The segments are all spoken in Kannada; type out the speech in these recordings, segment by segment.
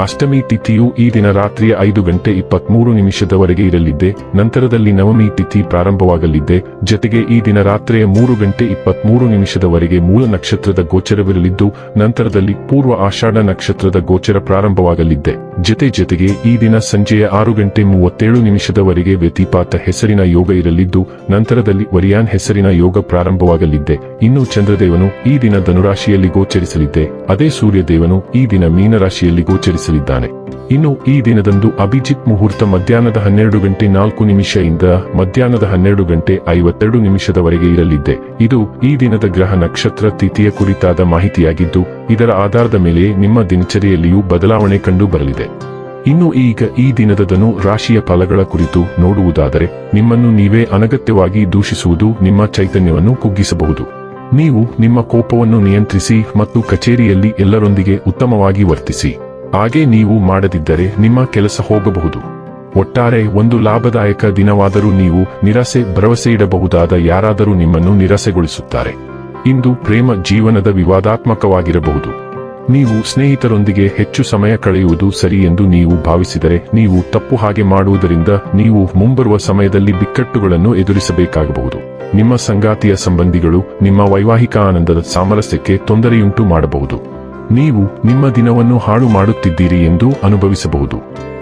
ಅಷ್ಟಮಿ ತಿಥಿಯು ಈ ದಿನ ರಾತ್ರಿಯ ಐದು ಗಂಟೆ ಇಪ್ಪತ್ಮೂರು ನಿಮಿಷದವರೆಗೆ ಇರಲಿದ್ದೆ, ನಂತರದಲ್ಲಿ ನವಮಿ ತಿಥಿ ಪ್ರಾರಂಭವಾಗಲಿದ್ದೆ, ಜತೆಗೆ ಈ ದಿನ ರಾತ್ರಿಯ ಮೂರು ಗಂಟೆ ಇಪ್ಪತ್ಮೂರು ನಿಮಿಷದವರೆಗೆ ಮೂಲ ನಕ್ಷತ್ರದ ಗೋಚರವಿರಲಿದ್ದು, ನಂತರದಲ್ಲಿ ಪೂರ್ವ ಆಷಾಢ ನಕ್ಷತ್ರದ ಗೋಚರ ಪ್ರಾರಂಭವಾಗಲಿದ್ದೆ. ಜತೆ ಜೊತೆಗೆ ಈ ದಿನ ಸಂಜೆಯ ಆರು ಗಂಟೆ ಮೂವತ್ತೇಳು ನಿಮಿಷದವರೆಗೆ ವ್ಯತಿಪಾತ ಹೆಸರಿನ ಯೋಗ ಇರಲಿದ್ದು, ನಂತರದಲ್ಲಿ ವರಿಯಾನ್ ಹೆಸರಿನ ಯೋಗ ಪ್ರಾರಂಭವಾಗಲಿದ್ದೆ. ಇನ್ನು ಚಂದ್ರದೇವನು ಈ ದಿನ ಧನುರಾಶಿಯಲ್ಲಿ ಗೋಚರಿಸಲಿದ್ದೆ. ಅದೇ ಸೂರ್ಯದೇವನು ಈ ದಿನ ಮೀನರಾಶಿಯಲ್ಲಿ ಇನ್ನು ಈ ದಿನದಂದು ಅಭಿಜಿತ್ ಮುಹೂರ್ತ ಮಧ್ಯಾಹ್ನದ ಹನ್ನೆರಡು ಗಂಟೆ ನಾಲ್ಕು ನಿಮಿಷದಿಂದ ಮಧ್ಯಾಹ್ನದ ಹನ್ನೆರಡು ಗಂಟೆ ಐವತ್ತೆರಡು ನಿಮಿಷದವರೆಗೆ ಇರಲಿದೆ. ಇದು ಈ ದಿನದ ಗ್ರಹ ನಕ್ಷತ್ರ ತಿಥಿಯ ಕುರಿತಾದ ಮಾಹಿತಿಯಾಗಿದ್ದು, ಇದರ ಆಧಾರದ ಮೇಲೆ ನಿಮ್ಮ ದಿನಚರಿಯಲ್ಲಿಯೂ ಬದಲಾವಣೆ ಕಂಡು ಬರಲಿದೆ ಇನ್ನು ಈಗ ಈ ದಿನದದನು ರಾಶಿಯ ಫಲಗಳ ಕುರಿತು ನೋಡುವುದಾದರೆ, ನಿಮ್ಮನ್ನು ನೀವೇ ಅನಗತ್ಯವಾಗಿ ದೂಷಿಸುವುದು ನಿಮ್ಮ ಚೈತನ್ಯವನ್ನು ಕುಗ್ಗಿಸಬಹುದು. ನೀವು ನಿಮ್ಮ ಕೋಪವನ್ನು ನಿಯಂತ್ರಿಸಿ ಮತ್ತು ಕಚೇರಿಯಲ್ಲಿ ಎಲ್ಲರೊಂದಿಗೆ ಉತ್ತಮವಾಗಿ ವರ್ತಿಸಿ. ಹಾಗೆ ನೀವು ಮಾಡದಿದ್ದರೆ ನಿಮ್ಮ ಕೆಲಸ ಹೋಗಬಹುದು. ಒಟ್ಟಾರೆ ಒಂದು ಲಾಭದಾಯಕ ದಿನವಾದರೂ ನೀವು ನಿರಾಸೆ ಭರವಸೆ ಇಡಬಹುದಾದ ಯಾರಾದರೂ ನಿಮ್ಮನ್ನು ನಿರಾಸೆಗೊಳಿಸುತ್ತಾರೆ. ಇಂದು ಪ್ರೇಮ ಜೀವನದ ವಿವಾದಾತ್ಮಕವಾಗಿರಬಹುದು. ನೀವು ಸ್ನೇಹಿತರೊಂದಿಗೆ ಹೆಚ್ಚು ಸಮಯ ಕಳೆಯುವುದು ಸರಿ ಎಂದು ನೀವು ಭಾವಿಸಿದರೆ ನೀವು ತಪ್ಪು ಹಾಗೆ ಮಾಡುವುದರಿಂದ ನೀವು ಮುಂಬರುವ ಸಮಯದಲ್ಲಿ ಬಿಕ್ಕಟ್ಟುಗಳನ್ನು ಎದುರಿಸಬೇಕಾಗಬಹುದು. ನಿಮ್ಮ ಸಂಗಾತಿಯ ಸಂಬಂಧಿಗಳು ನಿಮ್ಮ ವೈವಾಹಿಕ ಆನಂದದ ಸಾಮರಸ್ಯಕ್ಕೆ ತೊಂದರೆಯುಂಟು ಮಾಡಬಹುದು. ನೀವು ನಿಮ್ಮ ದಿನವನ್ನು ಹಾಳು ಮಾಡುತ್ತಿದ್ದೀರಿ ಎಂದು ಅನುಭವಿಸಬಹುದು.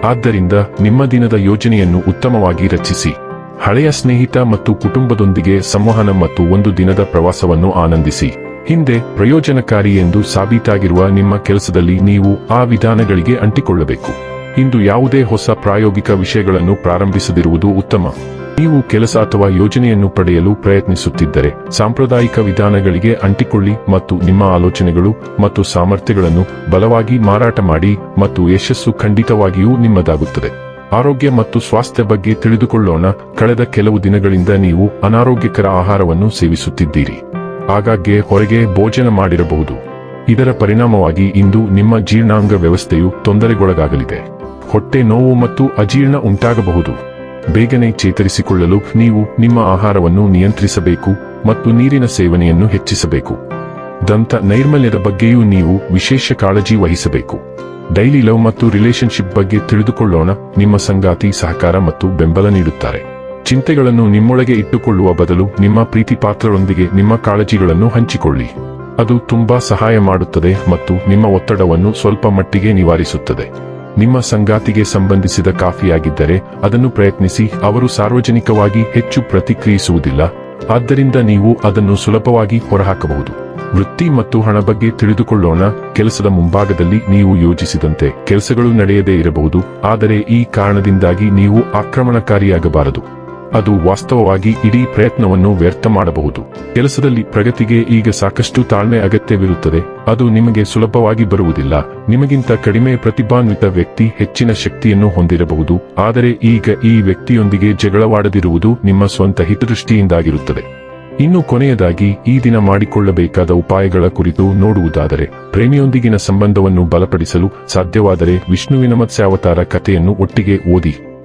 ಆದ್ದರಿಂದ ನಿಮ್ಮ ದಿನದ ಯೋಜನೆಯನ್ನು ಉತ್ತಮವಾಗಿ ರಚಿಸಿ. ಹಳೆಯ ಸ್ನೇಹಿತ ಮತ್ತು ಕುಟುಂಬದೊಂದಿಗೆ ಸಂವಹನ ಮತ್ತು ಒಂದು ದಿನದ ಪ್ರವಾಸವನ್ನು ಆನಂದಿಸಿ. ಹಿಂದೆ ಪ್ರಯೋಜನಕಾರಿ ಎಂದು ಸಾಬೀತಾಗಿರುವ ನಿಮ್ಮ ಕೆಲಸದಲ್ಲಿ ನೀವು ಆ ವಿಧಾನಗಳಿಗೆ ಅಂಟಿಕೊಳ್ಳಬೇಕು. ಇಂದು ಯಾವುದೇ ಹೊಸ ಪ್ರಾಯೋಗಿಕ ವಿಷಯಗಳನ್ನು ಪ್ರಾರಂಭಿಸದಿರುವುದು ಉತ್ತಮ. ನೀವು ಕೆಲಸ ಅಥವಾ ಯೋಜನೆಯನ್ನು ಪಡೆಯಲು ಪ್ರಯತ್ನಿಸುತ್ತಿದ್ದರೆ ಸಾಂಪ್ರದಾಯಿಕ ವಿಧಾನಗಳಿಗೆ ಅಂಟಿಕೊಳ್ಳಿ ಮತ್ತು ನಿಮ್ಮ ಆಲೋಚನೆಗಳು ಮತ್ತು ಸಾಮರ್ಥ್ಯಗಳನ್ನು ಬಲವಾಗಿ ಮಾರಾಟ ಮಾಡಿ ಮತ್ತು ಯಶಸ್ಸು ಖಂಡಿತವಾಗಿಯೂ ನಿಮ್ಮದಾಗುತ್ತದೆ. ಆರೋಗ್ಯ ಮತ್ತು ಸ್ವಾಸ್ಥ್ಯ ಬಗ್ಗೆ ತಿಳಿದುಕೊಳ್ಳೋಣ. ಕಳೆದ ಕೆಲವು ದಿನಗಳಿಂದ ನೀವು ಅನಾರೋಗ್ಯಕರ ಆಹಾರವನ್ನು ಸೇವಿಸುತ್ತಿದ್ದೀರಿ. ಆಗಾಗ್ಗೆ ಹೊರಗೆ ಭೋಜನ ಮಾಡಿರಬಹುದು. ಇದರ ಪರಿಣಾಮವಾಗಿ ಇಂದು ನಿಮ್ಮ ಜೀರ್ಣಾಂಗ ವ್ಯವಸ್ಥೆಯು ತೊಂದರೆಗೊಳಗಾಗಲಿದೆ. ಹೊಟ್ಟೆ ನೋವು ಮತ್ತು ಅಜೀರ್ಣ ಉಂಟಾಗಬಹುದು. ಬೇಗನೆ ಚೇತರಿಸಿಕೊಳ್ಳಲು ನೀವು ನಿಮ್ಮ ಆಹಾರವನ್ನು ನಿಯಂತ್ರಿಸಬೇಕು ಮತ್ತು ನೀರಿನ ಸೇವನೆಯನ್ನು ಹೆಚ್ಚಿಸಬೇಕು. ದಂತ ನೈರ್ಮಲ್ಯದ ಬಗ್ಗೆಯೂ ನೀವು ವಿಶೇಷ ಕಾಳಜಿ ವಹಿಸಬೇಕು. ಡೈಲಿ ಲವ್ ಮತ್ತು ರಿಲೇಶನ್ಶಿಪ್ ಬಗ್ಗೆ ತಿಳಿದುಕೊಳ್ಳೋಣ, ನಿಮ್ಮ ಸಂಗಾತಿ, ಸಹಕಾರ ಮತ್ತು ಬೆಂಬಲ ನೀಡುತ್ತಾರೆ. ಚಿಂತೆಗಳನ್ನು ನಿಮ್ಮೊಳಗೆ ಇಟ್ಟುಕೊಳ್ಳುವ ಬದಲು ನಿಮ್ಮ ಪ್ರೀತಿ ಪಾತ್ರರೊಂದಿಗೆ ನಿಮ್ಮ ಕಾಳಜಿಗಳನ್ನು ಹಂಚಿಕೊಳ್ಳಿ. ಅದು ತುಂಬಾ ಸಹಾಯ ಮಾಡುತ್ತದೆ ಮತ್ತು ನಿಮ್ಮ ಒತ್ತಡವನ್ನು ಸ್ವಲ್ಪ ಮಟ್ಟಿಗೆ ನಿವಾರಿಸುತ್ತದೆ. ನಿಮ್ಮ ಸಂಗಾತಿಗೆ ಸಂಬಂಧಿಸಿದ ಕಾಫಿಯಾಗಿದ್ದರೆ ಅದನ್ನು ಪ್ರಯತ್ನಿಸಿ, ಅವರು ಸಾರ್ವಜನಿಕವಾಗಿ ಹೆಚ್ಚು ಪ್ರತಿಕ್ರಿಯಿಸುವುದಿಲ್ಲ. ಆದ್ದರಿಂದ ನೀವು ಅದನ್ನು ಸುಲಭವಾಗಿ ಹೊರಹಾಕಬಹುದು. ವೃತ್ತಿ ಮತ್ತು ಹಣ ಬಗ್ಗೆ ತಿಳಿದುಕೊಳ್ಳೋಣ. ಕೆಲಸದ ಮುಂಭಾಗದಲ್ಲಿ ನೀವು ಯೋಜಿಸಿದಂತೆ ಕೆಲಸಗಳು ನಡೆಯದೇ ಇರಬಹುದು. ಆದರೆ ಈ ಕಾರಣದಿಂದಾಗಿ ನೀವು ಆಕ್ರಮಣಕಾರಿಯಾಗಬಾರದು. ಅದು ವಾಸ್ತವವಾಗಿ ಇಡೀ ಪ್ರಯತ್ನವನ್ನು ವ್ಯರ್ಥ ಮಾಡಬಹುದು. ಕೆಲಸದಲ್ಲಿ ಪ್ರಗತಿಗೆ ಈಗ ಸಾಕಷ್ಟು ತಾಳ್ಮೆ ಅಗತ್ಯವಿರುತ್ತದೆ. ಅದು ನಿಮಗೆ ಸುಲಭವಾಗಿ ಬರುವುದಿಲ್ಲ. ನಿಮಗಿಂತ ಕಡಿಮೆ ಪ್ರತಿಭಾನ್ವಿತ ವ್ಯಕ್ತಿ ಹೆಚ್ಚಿನ ಶಕ್ತಿಯನ್ನು ಹೊಂದಿರಬಹುದು. ಆದರೆ ಈಗ ಈ ವ್ಯಕ್ತಿಯೊಂದಿಗೆ ಜಗಳವಾಡದಿರುವುದು ನಿಮ್ಮ ಸ್ವಂತ ಹಿತದೃಷ್ಟಿಯಿಂದಾಗಿರುತ್ತದೆ. ಇನ್ನು ಕೊನೆಯದಾಗಿ, ಈ ದಿನ ಮಾಡಿಕೊಳ್ಳಬೇಕಾದ ಉಪಾಯಗಳ ಕುರಿತು ನೋಡುವುದಾದರೆ, ಪ್ರೇಮಿಯೊಂದಿಗಿನ ಸಂಬಂಧವನ್ನು ಬಲಪಡಿಸಲು ಸಾಧ್ಯವಾದರೆ ವಿಷ್ಣುವಿನ ಮತ್ಸ್ಯಾವತಾರ ಕಥೆಯನ್ನು ಒಟ್ಟಿಗೆ ಓದಿ.